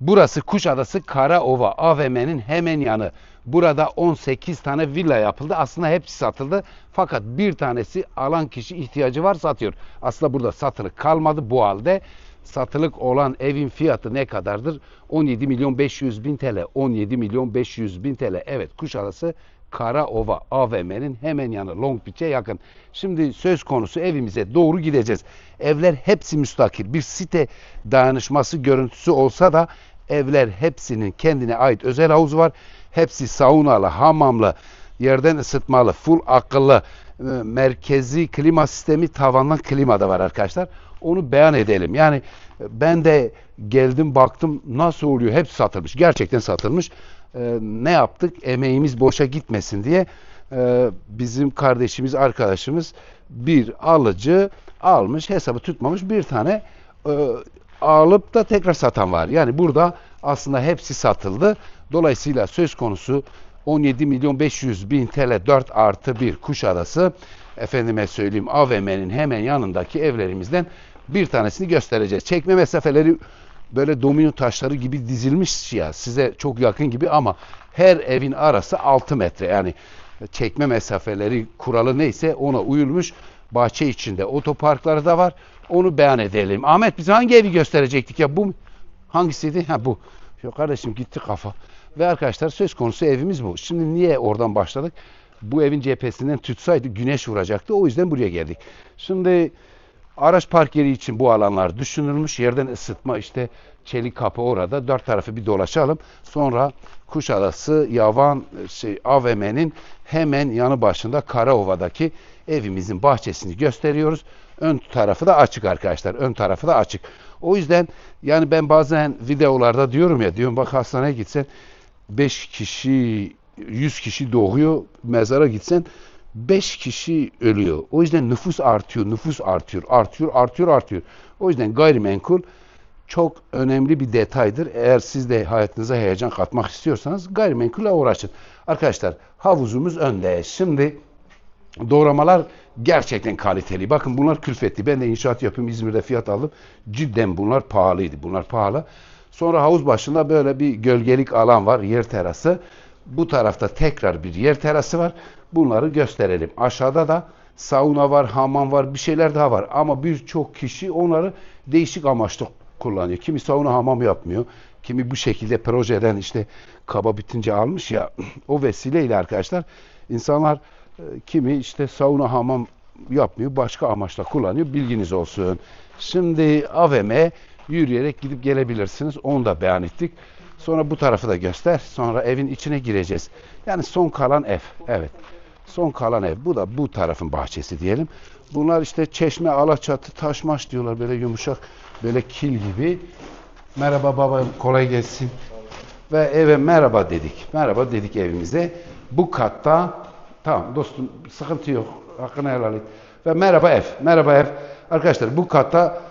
Burası Kuşadası Karaova AVM'nin hemen yanı. Burada 18 tane villa yapıldı. Aslında hepsi satıldı. Fakat bir tanesi alan kişi ihtiyacı var satıyor. Aslında burada satılık kalmadı bu halde. Satılık olan evin fiyatı ne kadardır? 17 milyon 500 bin TL. 17 milyon 500 bin TL. Evet Kuşadası Karaova AVM'nin hemen yanı Long Beach'e yakın. Şimdi söz konusu evimize doğru gideceğiz. Evler hepsi müstakil. Bir site dayanışması görüntüsü olsa da evler hepsinin kendine ait özel havuzu var. Hepsi saunalı, hamamlı, yerden ısıtmalı, full akıllı, e, merkezi klima sistemi tavandan klima da var arkadaşlar. Onu beyan edelim. Yani ben de geldim baktım nasıl oluyor. Hep satılmış. Gerçekten satılmış. E, ne yaptık? Emeğimiz boşa gitmesin diye e, bizim kardeşimiz, arkadaşımız bir alıcı almış, hesabı tutmamış bir tane e, alıp da tekrar satan var. Yani burada aslında hepsi satıldı. Dolayısıyla söz konusu 17 milyon 500 bin TL 4 artı 1 Kuşadası efendime söyleyeyim AVM'nin hemen yanındaki evlerimizden bir tanesini göstereceğiz. Çekme mesafeleri böyle domino taşları gibi dizilmiş ya size çok yakın gibi ama her evin arası 6 metre yani çekme mesafeleri kuralı neyse ona uyulmuş. Bahçe içinde otoparkları da var. Onu beyan edelim. Ahmet biz hangi evi gösterecektik ya bu hangisiydi? Ha bu. Yok kardeşim gitti kafa. Ve arkadaşlar söz konusu evimiz bu. Şimdi niye oradan başladık? Bu evin cephesinden tutsaydı güneş vuracaktı. O yüzden buraya geldik. Şimdi araç park yeri için bu alanlar düşünülmüş. Yerden ısıtma işte çelik kapı orada. Dört tarafı bir dolaşalım. Sonra Kuşadası Yavan şey, AVM'nin hemen yanı başında Karaova'daki evimizin bahçesini gösteriyoruz. Ön tarafı da açık arkadaşlar. Ön tarafı da açık. O yüzden yani ben bazen videolarda diyorum ya diyorum bak hastaneye gitsen 5 kişi 100 kişi doğuyor mezara gitsen 5 kişi ölüyor. O yüzden nüfus artıyor, nüfus artıyor, artıyor, artıyor, artıyor. O yüzden gayrimenkul çok önemli bir detaydır. Eğer siz de hayatınıza heyecan katmak istiyorsanız gayrimenkulle uğraşın. Arkadaşlar havuzumuz önde. Şimdi doğramalar gerçekten kaliteli. Bakın bunlar külfetli. Ben de inşaat yapıyorum. İzmir'de fiyat aldım. Cidden bunlar pahalıydı. Bunlar pahalı. Sonra havuz başında böyle bir gölgelik alan var. Yer terası. Bu tarafta tekrar bir yer terası var. Bunları gösterelim. Aşağıda da sauna var, hamam var, bir şeyler daha var. Ama birçok kişi onları değişik amaçlı kullanıyor. Kimi sauna hamam yapmıyor. Kimi bu şekilde projeden işte kaba bitince almış ya o vesileyle arkadaşlar insanlar e, kimi işte sauna hamam yapmıyor. Başka amaçla kullanıyor. Bilginiz olsun. Şimdi AVM'ye yürüyerek gidip gelebilirsiniz. Onu da beyan ettik. Sonra bu tarafı da göster. Sonra evin içine gireceğiz. Yani son kalan ev. Evet. Son kalan ev. Bu da bu tarafın bahçesi diyelim. Bunlar işte çeşme, alaçatı, taşmaş diyorlar böyle yumuşak, böyle kil gibi. Merhaba baba, kolay gelsin. Ve eve merhaba dedik. Merhaba dedik evimize. Bu katta, tamam dostum sıkıntı yok. Hakkını helal et. Ve merhaba ev. Merhaba ev. Arkadaşlar bu katta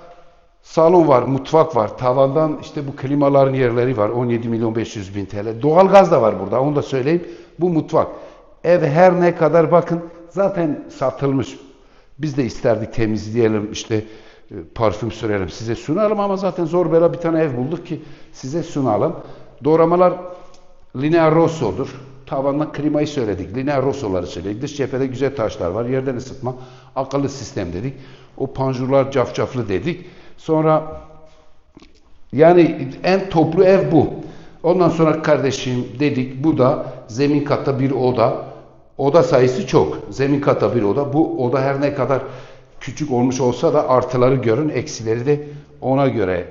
salon var, mutfak var. Tavandan işte bu klimaların yerleri var. 17 milyon 500 bin TL. Doğalgaz da var burada. Onu da söyleyeyim. Bu mutfak. Ev her ne kadar bakın zaten satılmış. Biz de isterdik temizleyelim işte e, parfüm sürelim size sunalım ama zaten zor bela bir tane ev bulduk ki size sunalım. Doğramalar linear rosso'dur. Tavandan klimayı söyledik. Linear rosso'ları söyledik. Dış cephede güzel taşlar var. Yerden ısıtma. Akıllı sistem dedik. O panjurlar cafcaflı dedik. Sonra yani en toplu ev bu. Ondan sonra kardeşim dedik bu da zemin katta bir oda. Oda sayısı çok. Zemin katta bir oda. Bu oda her ne kadar küçük olmuş olsa da artıları görün, eksileri de ona göre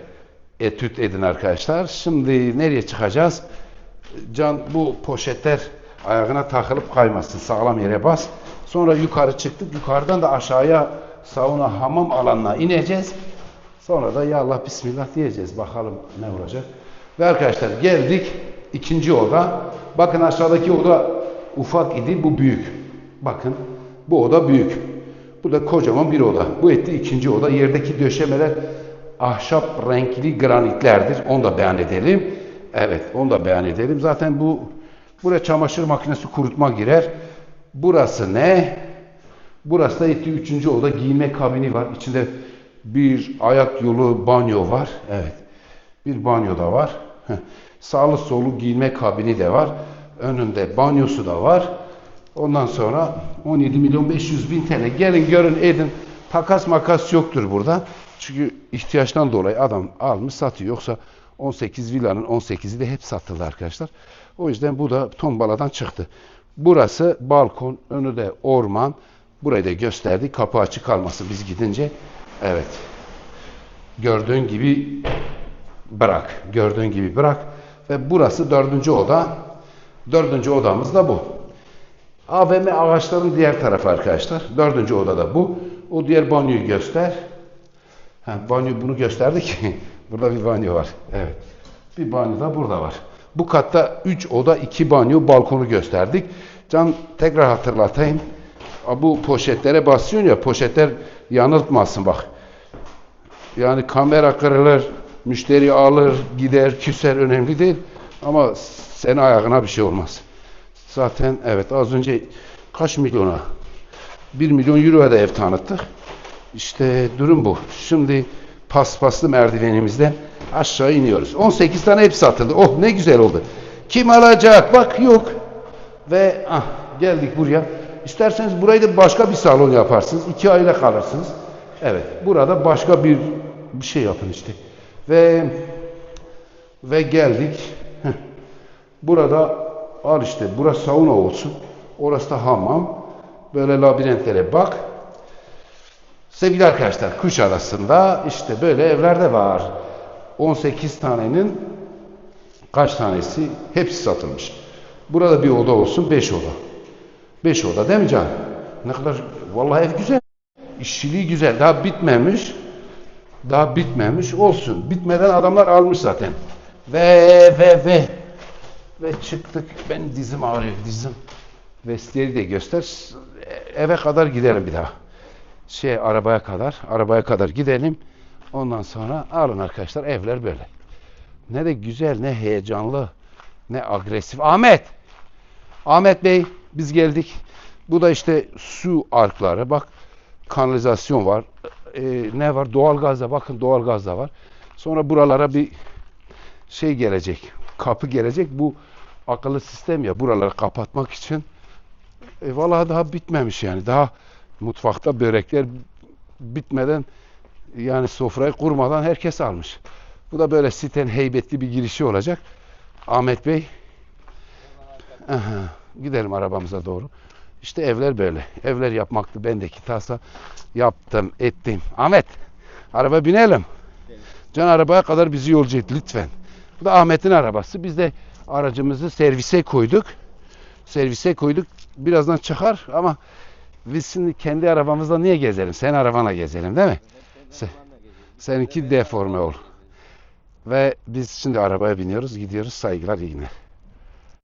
etüt edin arkadaşlar. Şimdi nereye çıkacağız? Can bu poşetler ayağına takılıp kaymasın. Sağlam yere bas. Sonra yukarı çıktık. Yukarıdan da aşağıya sauna hamam alanına ineceğiz. Sonra da ya Allah bismillah diyeceğiz. Bakalım ne olacak. Ve arkadaşlar geldik ikinci oda. Bakın aşağıdaki oda ufak idi. Bu büyük. Bakın bu oda büyük. Bu da kocaman bir oda. Bu etti ikinci oda. Yerdeki döşemeler ahşap renkli granitlerdir. Onu da beyan edelim. Evet onu da beyan edelim. Zaten bu buraya çamaşır makinesi kurutma girer. Burası ne? Burası da etti üçüncü oda. Giyinme kabini var. İçinde bir ayak yolu banyo var. Evet. Bir banyo da var. Sağlı solu giyinme kabini de var. Önünde banyosu da var. Ondan sonra 17 milyon 500 bin TL. Gelin görün edin. Takas makas yoktur burada. Çünkü ihtiyaçtan dolayı adam almış satıyor. Yoksa 18 villanın 18'i de hep satıldı arkadaşlar. O yüzden bu da tombaladan çıktı. Burası balkon, önü de orman. Burayı da gösterdik. Kapı açık kalması biz gidince. Evet. Gördüğün gibi bırak. Gördüğün gibi bırak. Ve burası dördüncü oda. Dördüncü odamız da bu. AVM ağaçların diğer tarafı arkadaşlar. Dördüncü odada bu. O diğer banyoyu göster. Ha, banyo bunu gösterdi ki. Burada bir banyo var. Evet. Bir banyo da burada var. Bu katta 3 oda 2 banyo balkonu gösterdik. Can tekrar hatırlatayım. Bu poşetlere basıyorsun ya poşetler yanıltmasın bak. Yani kamera kırılır, müşteri alır, gider, küser önemli değil. Ama senin ayağına bir şey olmaz. Zaten evet az önce kaç milyona? 1 milyon euroya da ev tanıttık. İşte durum bu. Şimdi paspaslı merdivenimizden aşağı iniyoruz. 18 tane hep satıldı. Oh ne güzel oldu. Kim alacak? Bak yok. Ve ah, geldik buraya. İsterseniz burayı da başka bir salon yaparsınız. İki aile kalırsınız. Evet. Burada başka bir bir şey yapın işte. Ve ve geldik. Burada al işte burası sauna olsun. Orası da hamam. Böyle labirentlere bak. Sevgili arkadaşlar Kuşadası'nda işte böyle evler de var. 18 tanenin kaç tanesi? Hepsi satılmış. Burada bir oda olsun 5 oda. 5 oda değil mi Can? Ne kadar vallahi ev güzel. İşçiliği güzel. Daha bitmemiş. Daha bitmemiş olsun. Bitmeden adamlar almış zaten. Ve ve ve ve çıktık. Ben dizim ağrıyor dizim. Vestiyeri de göster. Eve kadar gidelim bir daha. Şey arabaya kadar, arabaya kadar gidelim. Ondan sonra alın arkadaşlar evler böyle. Ne de güzel, ne heyecanlı, ne agresif. Ahmet! Ahmet Bey biz geldik. Bu da işte su arkları. Bak kanalizasyon var. Ee, ne var? Doğalgaz da bakın doğalgaz da var. Sonra buralara bir şey gelecek. Kapı gelecek. Bu akıllı sistem ya buraları kapatmak için. E, vallahi daha bitmemiş yani. Daha mutfakta börekler bitmeden yani sofrayı kurmadan herkes almış. Bu da böyle sitenin heybetli bir girişi olacak. Ahmet Bey Aha, gidelim arabamıza doğru. İşte evler böyle. Evler yapmaktı bendeki tasa. Yaptım, ettim. Ahmet, araba binelim. Can arabaya kadar bizi yolcu et lütfen. Bu da Ahmet'in arabası. Biz de aracımızı servise koyduk. Servise koyduk. Birazdan çıkar ama biz şimdi kendi arabamızla niye gezelim? Sen arabana gezelim değil mi? Se- seninki deforme ol. Ve biz şimdi arabaya biniyoruz, gidiyoruz. Saygılar, iyi günler.